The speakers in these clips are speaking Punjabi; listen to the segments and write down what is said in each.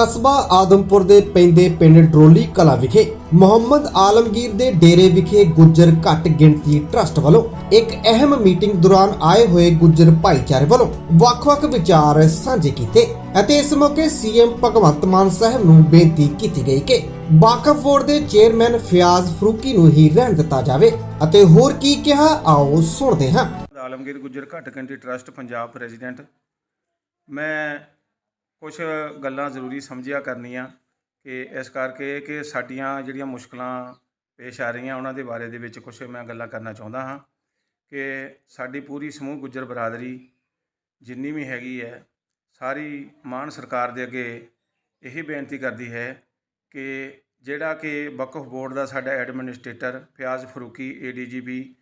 ਕਸਬਾ ਆਦਮਪੁਰ ਦੇ ਪੈਂਦੇ ਪਿੰਡ ਡਰੋਲੀ ਕਲਾ ਵਿਖੇ ਮੁਹੰਮਦ ਆਲਮਗੀਰ ਦੇ ਡੇਰੇ ਵਿਖੇ ਗੁੱਜਰ ਘੱਟ ਗਿਣਤੀ ਟਰਸਟ ਵੱਲੋਂ ਇੱਕ ਅਹਿਮ ਮੀਟਿੰਗ ਦੌਰਾਨ ਆਏ ਹੋਏ ਗੁੱਜਰ ਭਾਈਚਾਰੇ ਵੱਲੋਂ ਵੱਖ-ਵੱਖ ਵਿਚਾਰ ਸਾਂਝੇ ਕੀਤੇ ਅਤੇ ਇਸ ਮੌਕੇ ਸੀਐਮ ਭਗਵੰਤ ਮਾਨ ਸਾਹਿਬ ਨੂੰ ਬੇਨਤੀ ਕੀਤੀ ਗਈ ਕਿ ਵਾਕਫ ਬੋਰਡ ਦੇ ਚੇਅਰਮੈਨ ਫਿਆਜ਼ ਫਰੂਕੀ ਨੂੰ ਹੀ ਰਹਿਣ ਦਿੱਤਾ ਜਾਵੇ ਅਤੇ ਹੋਰ ਕੀ ਕਿਹਾ ਆਓ ਸੁਣਦੇ ਹਾਂ। ਆਲਮਗੀਰ ਗੁੱਜਰ ਘੱਟ ਗਿਣਤੀ ਟਰਸਟ, ਪੰਜਾਬ ਪ੍ਰੈਜ਼ੀਡੈਂਟ। ਮੈਂ ਕੁਝ ਗੱਲਾਂ ਜ਼ਰੂਰੀ ਸਮਝਿਆ ਕਰਨੀਆਂ ਕਿ ਇਸ ਕਰਕੇ ਕਿ ਸਾਡੀਆਂ ਜਿਹੜੀਆਂ ਮੁਸ਼ਕਲਾਂ ਪੇਸ਼ ਆ ਰਹੀਆਂ ਉਹਨਾਂ ਦੇ ਬਾਰੇ ਦੇ ਵਿੱਚ ਕੁਝ ਮੈਂ ਗੱਲਾਂ ਕਰਨਾ ਚਾਹੁੰਦਾ ਹਾਂ ਕਿ ਸਾਡੀ ਪੂਰੀ ਸਮੂਹ ਗੁੱਜਰ ਬਰਾਦਰੀ ਜਿੰਨੀ ਵੀ ਹੈਗੀ ਹੈ ਸਾਰੀ ਮਾਨ ਸਰਕਾਰ ਦੇ ਅੱਗੇ ਇਹੀ ਬੇਨਤੀ ਕਰਦੀ ਹੈ ਕਿ ਜਿਹੜਾ ਕਿ ਵਕਫ ਬੋਰਡ ਦਾ ਸਾਡਾ ਐਡਮਿਨਿਸਟ੍ਰੇਟਰ ਫਿਆਜ਼ ਫਰੂਕੀ ਏਡੀਜੀਪੀ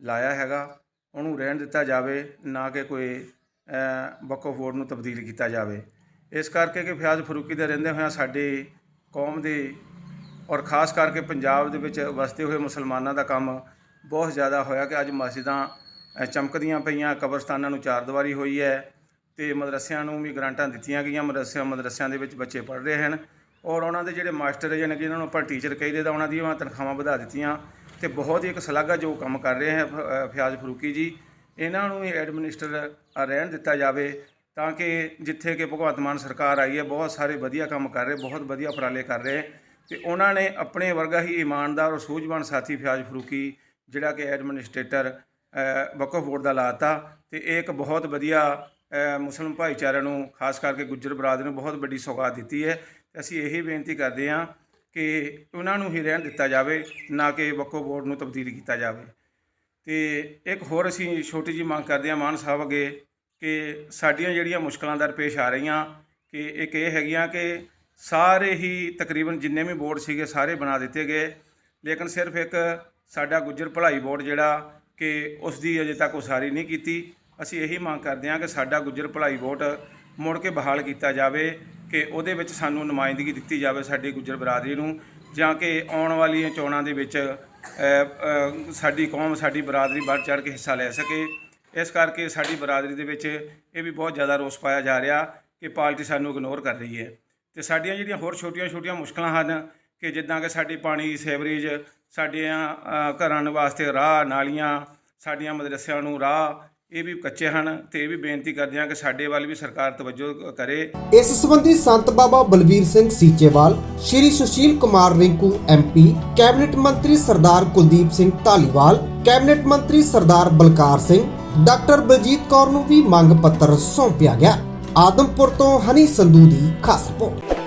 ਲਾਇਆ ਹੈਗਾ ਉਹਨੂੰ ਰਹਿਣ ਦਿੱਤਾ ਜਾਵੇ ਨਾ ਕਿ ਕੋਈ ਅ, ਵਕਫ ਬੋਰਡ ਨੂੰ ਤਬਦੀਲ ਕੀਤਾ ਜਾਵੇ। ਇਸ ਕਰਕੇ ਕਿ ਫਿਆਜ਼ ਫਰੂਕੀ ਦੇ ਰਹਿੰਦੇ ਹੋਇਆਂ ਸਾਡੇ ਕੌਮ ਦੇ ਔਰ ਖਾਸ ਕਰਕੇ ਪੰਜਾਬ ਦੇ ਵਿੱਚ ਵਸਦੇ ਹੋਏ ਮੁਸਲਮਾਨਾਂ ਦਾ ਕੰਮ ਬਹੁਤ ਜ਼ਿਆਦਾ ਹੋਇਆ ਕਿ ਅੱਜ ਮਸਜਿਦਾਂ ਚਮਕਦੀਆਂ ਪਈਆਂ, ਕਬਰਸਤਾਨਾਂ ਨੂੰ ਚਾਰਦੀਵਾਰੀ ਹੋਈ ਹੈ ਤੇ ਮਦਰਸਿਆਂ ਨੂੰ ਵੀ ਗ੍ਰਾਂਟਾਂ ਦਿੱਤੀਆਂ ਗਈਆਂ, ਮਦਰਸਿਆਂ ਮਦਰਸਿਆਂ ਦੇ ਵਿੱਚ ਬੱਚੇ ਪੜ੍ਹ ਰਹੇ ਹਨ ਔਰ ਉਹਨਾਂ ਦੇ ਜਿਹੜੇ ਮਾਸਟਰ ਜਾਣੀ ਕਿ ਇਹਨਾਂ ਨੂੰ ਆਪਾਂ ਟੀਚਰ ਕਹਿੰਦੇ ਤਾਂ ਉਹਨਾਂ ਦੀਆਂ ਤਨਖਾਹਾਂ ਵਧਾ ਦਿੱਤੀਆਂ ਤੇ ਬਹੁਤ ਹੀ ਇੱਕ ਸ਼ਲਾਘਾ ਜੋ ਕੰਮ ਕਰ ਰਹੇ ਹੈ ਫਿਆਜ਼ ਫਰੂਕੀ ਜੀ। ਇਹਨਾਂ ਨੂੰ ਵੀ ਐਡਮਿਨਿਸਟਰ ਰਹਿਣ ਦਿੱਤਾ ਜਾਵੇ ਤਾਂ ਕਿ ਜਿੱਥੇ ਕਿ ਭਗਵੰਤ ਮਾਨ ਸਰਕਾਰ ਆਈ ਹੈ ਬਹੁਤ ਸਾਰੇ ਵਧੀਆ ਕੰਮ ਕਰ ਰਹੇ ਬਹੁਤ ਵਧੀਆ ਉਪਰਾਲੇ ਕਰ ਰਹੇ ਤੇ ਉਹਨਾਂ ਨੇ ਆਪਣੇ ਵਰਗਾ ਹੀ ਇਮਾਨਦਾਰ ਔਰ ਸੂਝਵਾਨ ਸਾਥੀ ਫਿਆਜ਼ ਫਰੂਕੀ ਜਿਹੜਾ ਕਿ ਐਡਮਿਨਿਸਟ੍ਰੇਟਰ ਵਕਫ ਬੋਰਡ ਦਾ ਲਾਤਾ ਤੇ ਇਹ ਇੱਕ ਬਹੁਤ ਵਧੀਆ ਅ, ਮੁਸਲਿਮ ਭਾਈਚਾਰੇ ਨੂੰ ਖਾਸ ਕਰਕੇ ਗੁੱਜਰ ਬਰਾਦਰੀ ਨੂੰ ਬਹੁਤ ਵੱਡੀ ਸੌਗਾਤ ਦਿੱਤੀ ਹੈ। ਅਸੀਂ ਇਹੀ ਬੇਨਤੀ ਕਰਦੇ ਹਾਂ ਕਿ ਉਹਨਾਂ ਨੂੰ ਹੀ ਰਹਿਣ ਦਿੱਤਾ ਜਾਵੇ ਨਾ ਕਿ ਵਕਫ ਬੋਰਡ ਨੂੰ ਤਬਦੀਲ ਕੀਤਾ ਜਾਵੇ। ਤੇ ਇੱਕ ਹੋਰ ਅਸੀਂ ਛੋਟੀ ਜੀ ਮੰਗ ਕਰਦੇ ਹਾਂ ਮਾਨ ਸਾਹਿਬ ਅੱਗੇ ਕਿ ਸਾਡੀਆਂ ਜਿਹੜੀਆਂ ਮੁਸ਼ਕਲਾਂ ਦਰਪੇਸ਼ ਆ ਰਹੀਆਂ ਕਿ ਇੱਕ ਇਹ ਹੈਗੀਆਂ ਕਿ ਸਾਰੇ ਹੀ ਤਕਰੀਬਨ ਜਿੰਨੇ ਵੀ ਬੋਰਡ ਸੀਗੇ ਸਾਰੇ ਬਣਾ ਦਿੱਤੇ ਗਏ। ਲੇਕਿਨ ਸਿਰਫ ਇੱਕ ਸਾਡਾ ਗੁੱਜਰ ਭਲਾਈ ਬੋਰਡ ਜਿਹੜਾ ਕਿ ਉਸ ਦੀ ਅਜੇ ਤੱਕ ਉਸਾਰੀ ਨਹੀਂ ਕੀਤੀ। ਅਸੀਂ ਇਹੀ ਮੰਗ ਕਰਦੇ ਹਾਂ ਕਿ ਸਾਡਾ ਗੁੱਜਰ ਭਲਾਈ ਬੋਰਡ ਮੁੜ ਕੇ ਬਹਾਲ ਕੀਤਾ ਜਾਵੇ ਕਿ ਉਹਦੇ ਵਿੱਚ ਸਾਨੂੰ ਨੁਮਾਇੰਦਗੀ ਦਿੱਤੀ ਜਾਵੇ ਸਾਡੀ ਗੁੱਜਰ ਬਰਾਦਰੀ ਨੂੰ ਜਾਂ ਕਿ ਆਉਣ ਵਾਲੀਆਂ ਚੋਣਾਂ ਦੇ ਵਿੱਚ ਸਾਡੀ ਕੌਮ, ਸਾਡੀ ਬਰਾਦਰੀ ਵੱਧ ਚੜ੍ਹ ਕੇ ਹਿੱਸਾ ਲੈ ਸਕੇ। ਇਸ ਕਰਕੇ ਸਾਡੀ ਬਰਾਦਰੀ ਦੇ ਵਿੱਚ ਇਹ ਵੀ ਬਹੁਤ ਜ਼ਿਆਦਾ ਰੋਸ ਪਾਇਆ ਜਾ ਰਿਹਾ ਕਿ ਪਾਰਟੀ ਸਾਨੂੰ ਇਗਨੋਰ ਕਰ ਰਹੀ ਹੈ। ਤੇ ਸਾਡੀਆਂ ਜਿਹੜੀਆਂ ਹੋਰ ਛੋਟੀਆਂ-ਛੋਟੀਆਂ ਮੁਸ਼ਕਲਾਂ ਹਨ ਕਿ ਜਿੱਦਾਂ ਕਿ ਸਾਡੀ ਪਾਣੀ ਸੇਵਰੇਜ ਸਾਡੀਆਂ ਅ, ਘਰਾਂ ਵਾਸਤੇ ਰਾਹ ਨਾਲੀਆਂ ਸਾਡੀਆਂ ਮਦਰਸਿਆਂ ਨੂੰ ਰਾਹ ਇਹ ਵੀ ਕੱਚੇ ਹਨ ਤੇ ਇਹ ਵੀ ਬੇਨਤੀ ਕਰਦੇ ਹਾਂ ਕਿ ਸਾਡੇ ਵੱਲ ਵੀ ਸਰਕਾਰ ਤਵੱਜੋ ਕਰੇ। ਇਸ ਸੰਬੰਧੀ ਸੰਤ ਬਾਬਾ ਬਲਵੀਰ ਸਿੰਘ ਸੀਚੇਵਾਲ ਸ਼੍ਰੀ ਸੁਸ਼ੀਲ ਕੁਮਾਰ ਰਿੰਕੂ ਐਮਪੀ ਕੈਬਨਿਟ ਮੰਤਰੀ ਸਰਦਾਰ ਕੁਲਦੀਪ ਸਿੰਘ ਢਾਲੀਵਾਲ ਕੈਬਨਿਟ ਮੰਤਰੀ ਸਰਦਾਰ ਬਲਕਾਰ ਸਿੰਘ ਡਾਕਟਰ ਬਲਜੀਤ ਕੌਰ ਨੂੰ ਵੀ ਮੰਗ ਪੱਤਰ ਸੌਂਪਿਆ ਗਿਆ। ਆਦਮਪੁਰ ਤੋਂ ਹਨੀ ਸੰਧੂ ਦੀ ਖਾਸ ਰਿਪੋਰਟ।